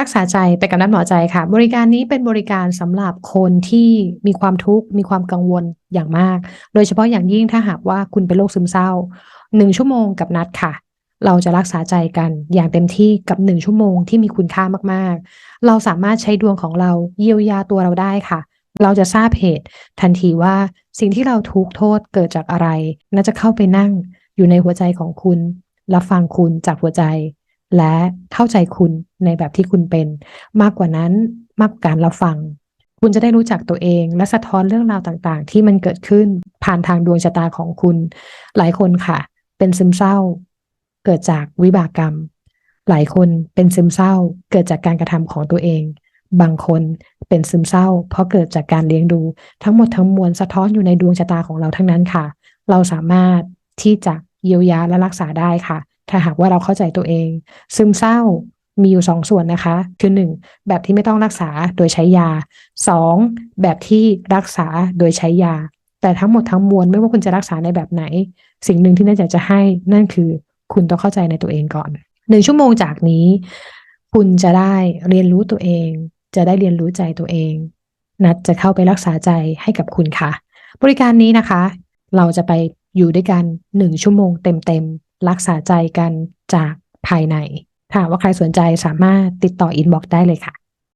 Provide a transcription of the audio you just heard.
รักษาใจไปกับนัดหมอใจค่ะ บริการนี้เป็นบริการสำหรับคนที่มีความทุกข์มีความกังวลอย่างมาก โดยเฉพาะอย่างยิ่งถ้าหากว่าคุณเป็นโรคซึมเศร้าหนึ่งชั่วโมงกับนัดค่ะ เราจะรักษาใจกันอย่างเต็มที่กับหนึ่งชั่วโมงที่มีคุณค่ามากๆ เราสามารถใช้ดวงของเราเยียวยาตัวเราได้ค่ะ เราจะทราบเหตุทันทีว่าสิ่งที่เราทุกข์โทษเกิดจากอะไรน่าจะเข้าไปนั่งอยู่ในหัวใจของคุณรับฟังคุณจากหัวใจ และเข้าใจคุณในแบบที่คุณเป็น มากกว่านั้นมากกว่าการรับฟัง คุณจะได้รู้จักตัวเอง และสะท้อนเรื่องราวต่างๆ ที่มันเกิดขึ้นผ่านทางดวงชะตาของคุณ หลายคนค่ะ เป็นซึมเศร้า เกิดจากวิบากกรรม หลายคนเป็นซึมเศร้า เกิดจากการกระทำของตัวเอง บางคนเป็นซึมเศร้า เพราะเกิดจากการเลี้ยงดู ทั้งหมดทั้งมวลสะท้อนอยู่ในดวงชะตาของเราทั้งนั้นค่ะ เราสามารถที่จะเยียวยาและรักษาได้ค่ะ ถ้าหากว่าเราเข้าใจตัวเอง ซึมเศร้ามีอยู่สองส่วนนะคะ คือหนึ่งแบบที่ไม่ต้องรักษาโดยใช้ยาสองแบบที่รักษาโดยใช้ยา แต่ทั้งหมดทั้งมวลไม่ว่าคุณจะรักษาในแบบไหน สิ่งหนึ่งที่น่าจะจะให้นั่นคือ คุณต้องเข้าใจในตัวเองก่อนหนึ่งชั่วโมงจากนี้ คุณจะได้เรียนรู้ตัวเอง จะได้เรียนรู้ใจตัวเอง นัดจะเข้าไปรักษาใจให้กับคุณค่ะ บริการนี้นะคะ เราจะไปอยู่ด้วยกันหนึ่งชั่วโมงเต็มๆ รักษาใจกันจากภายในถ้าว่าใครสนใจสามารถติดต่ออินบ็อกซ์ได้เลยค่ะ